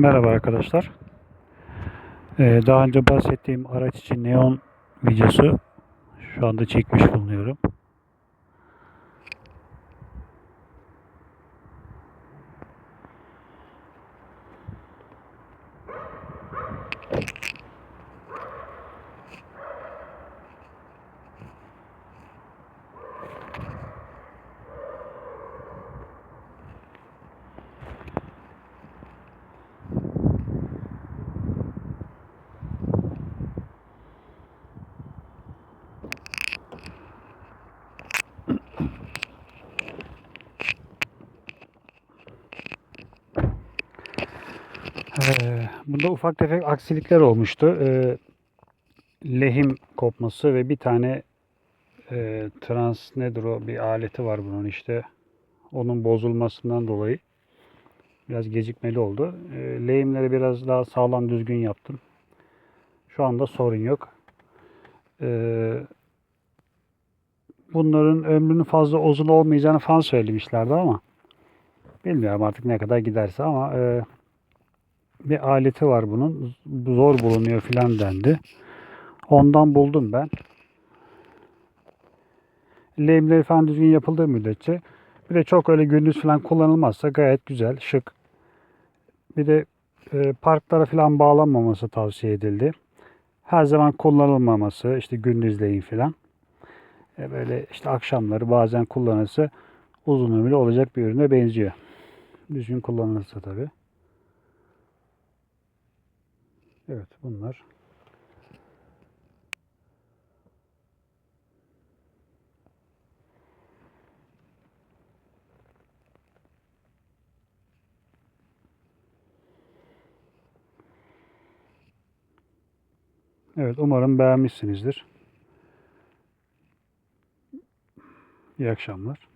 Merhaba arkadaşlar. Ee, daha önce bahsettiğim araç için neon videosu şu anda çekmiş bulunuyorum. Ee, bunda ufak tefek aksilikler olmuştu. Ee, lehim kopması ve bir tane e, trans nedir o bir aleti var bunun işte. Onun bozulmasından dolayı biraz gecikmeli oldu. Ee, lehimleri biraz daha sağlam düzgün yaptım. Şu anda sorun yok. Bunların ömrünün fazla uzun olmayacağını falan söylemişlerdi ama bilmiyorum artık ne kadar giderse ama e, bir aleti var bunun. Zor bulunuyor filan dendi. Ondan buldum ben. Lehimleri falan düzgün yapıldığı müddetçe bir de çok öyle gündüz falan kullanılmazsa gayet güzel, şık. Bir de e, parklara falan bağlanmaması tavsiye edildi. Her zaman kullanılmaması, işte gündüzleyin filan. E, böyle işte akşamları bazen kullanılsa uzun ömürlü olacak bir ürüne benziyor. Düzgün kullanılırsa tabii. Evet bunlar. Evet umarım beğenmişsinizdir. İyi akşamlar.